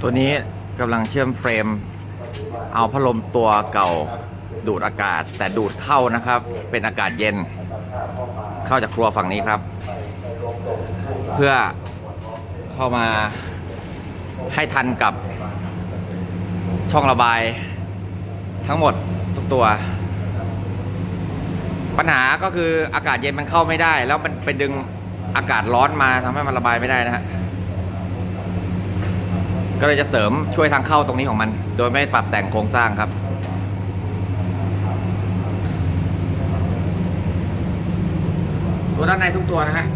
ตัวนี้กำลังเชื่อมเฟรม เอาพัดลมตัวเก่าดูดอากาศ แต่ดูดเข้านะครับ เป็นอากาศเย็น เข้าจากครัวฝั่งนี้ครับ เพื่อเข้ามาให้ทันกับช่องระบายทั้งหมดทุกตัว ปัญหาก็คืออากาศเย็นมันเข้าไม่ได้ แล้วมันไปดึงอากาศร้อนมาทำให้มันระบายไม่ได้นะฮะ ก็เลยจะเสริมช่วยทางเข้าตรงนี้ของมัน โดยไม่ปรับแต่งโครงสร้างครับ ตัวด้านในทุกตัวนะฮะ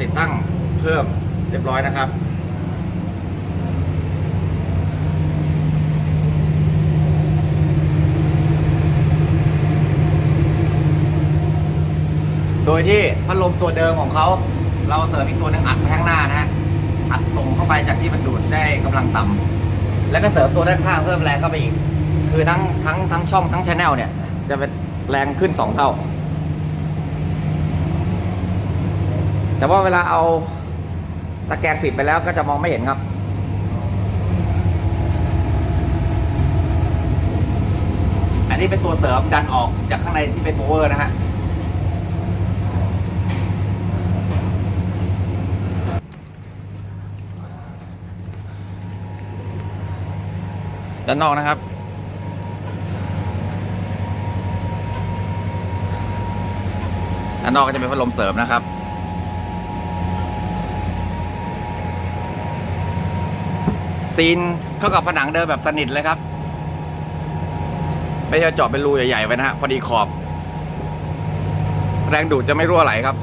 ติดตั้งเพิ่มเรียบร้อยนะครับโดยที่พัดลมตัวเดิมของเขา เราเสริมอีกตัวหนึ่งอัดไปข้างหน้านะฮะ ไปจากที่มันดูดได้กำลังต่ำแล้วก็เสริมตัวด้านข้างเพิ่มแรงเข้าไปอีก คือทั้งทั้งทั้งช่องทั้งชแนลเนี่ย จะเป็นแรงขึ้นสองเท่า แต่ว่าเวลาเอาตะแกรงปิดไปแล้วก็จะมองไม่เห็นครับอันนี้เป็นตัวเสริมดันออกจากข้างในที่เป็นโบเวอร์นะฮะ ด้านนอกนะครับ ด้านนอกก็จะเป็นพัดลมเสริมนะครับ ซีนเข้ากับผนังเดิมแบบสนิทเลยครับ ไม่ใช่เจาะเป็นรูใหญ่ๆไว้นะฮะพอดีขอบ แรงดูดจะไม่รั่วไหลครับ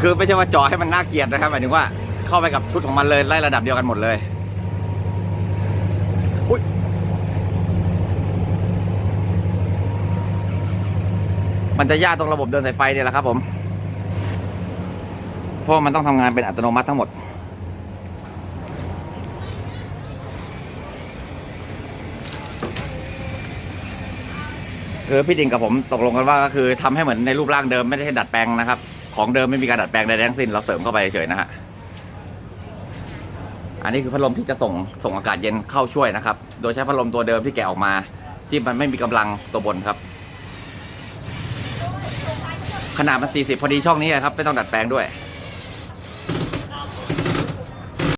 คือไม่ใช่ว่าจาะให้มันน่าเกลียดนะครับหมายถึงว่าเข้าไปกับชุดของมันเลยไล่ระดับเดียวกันหมดเลยอุ๊ยมันจะยากตรงระบบเดินสายไฟเนี่ยแหละครับผมเพราะมันต้องทำงานเป็นอัตโนมัติทั้งหมดคือพี่ดิงกับผมตกลงกันว่าก็คือทำให้เหมือนในรูปร่างเดิมไม่ได้ดัดแปลงนะครับ ของเดิมไม่มีการดัดแปลงใดทั้งสิ้นเราเสริมเข้าไปเฉยนะฮะอันนี้คือพัดลมที่จะส่งส่งอากาศเย็นเข้าช่วยนะครับ โดยใช้พัดลมตัวเดิมที่แกะออกมา ที่มันไม่มีกำลังตัวบนครับ ขนาดมัน 40 พอดีช่องนี้ครับไม่ต้องดัดแปลงด้วย